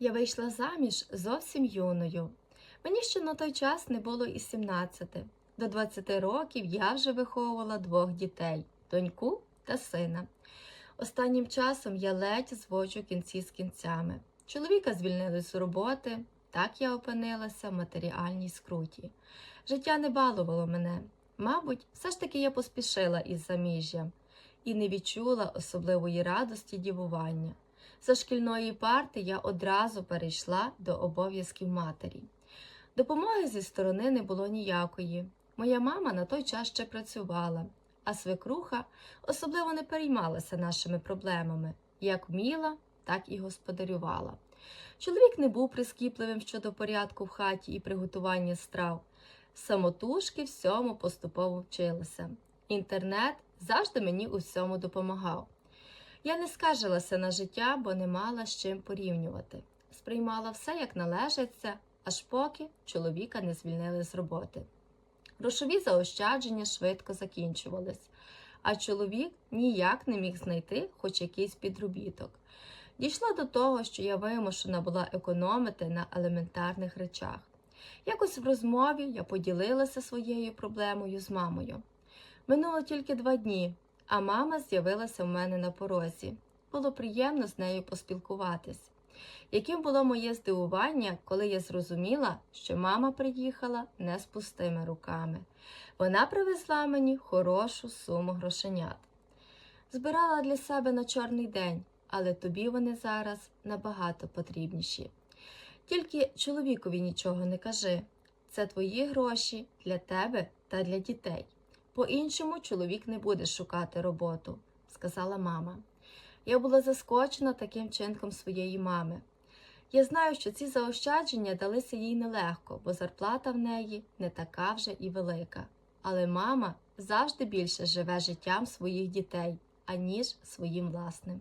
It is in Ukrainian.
Я вийшла заміж зовсім юною. Мені ще на той час не було і 17. До 20 років я вже виховувала двох дітей доньку та сина. Останнім часом я ледь зводжу кінці з кінцями. Чоловіка звільнили з роботи, так я опинилася в матеріальній скруті. Життя не балувало мене. Мабуть, все ж таки я поспішила із заміжжям і не відчула особливої радості дівування. За шкільної парти я одразу перейшла до обов'язків матері. Допомоги зі сторони не було ніякої. Моя мама на той час ще працювала, а свекруха особливо не переймалася нашими проблемами, як вміла, так і господарювала. Чоловік не був прискіпливим щодо порядку в хаті і приготування страв. Самотужки всьому поступово вчилася. Інтернет завжди мені у всьому допомагав. Я не скаржилася на життя, бо не мала з чим порівнювати. Сприймала все як належиться, аж поки чоловіка не звільнили з роботи. Грошові заощадження швидко закінчувались, а чоловік ніяк не міг знайти хоч якийсь підробіток. Дійшло до того, що я вимушена була економити на елементарних речах. Якось в розмові я поділилася своєю проблемою з мамою. Минуло тільки два дні, а мама з'явилася в мене на порозі. Було приємно з нею поспілкуватись. Яким було моє здивування, коли я зрозуміла, що мама приїхала не з пустими руками. Вона привезла мені хорошу суму грошенят. Збирала для себе на чорний день, але тобі вони зараз набагато потрібніші. Тільки чоловікові нічого не кажи. Це твої гроші для тебе та для дітей. По-іншому чоловік не буде шукати роботу, сказала мама. Я була заскочена таким чинком своєї мами. Я знаю, що ці заощадження далися їй нелегко, бо зарплата в неї не така вже і велика. Але мама завжди більше живе життям своїх дітей, аніж своїм власним.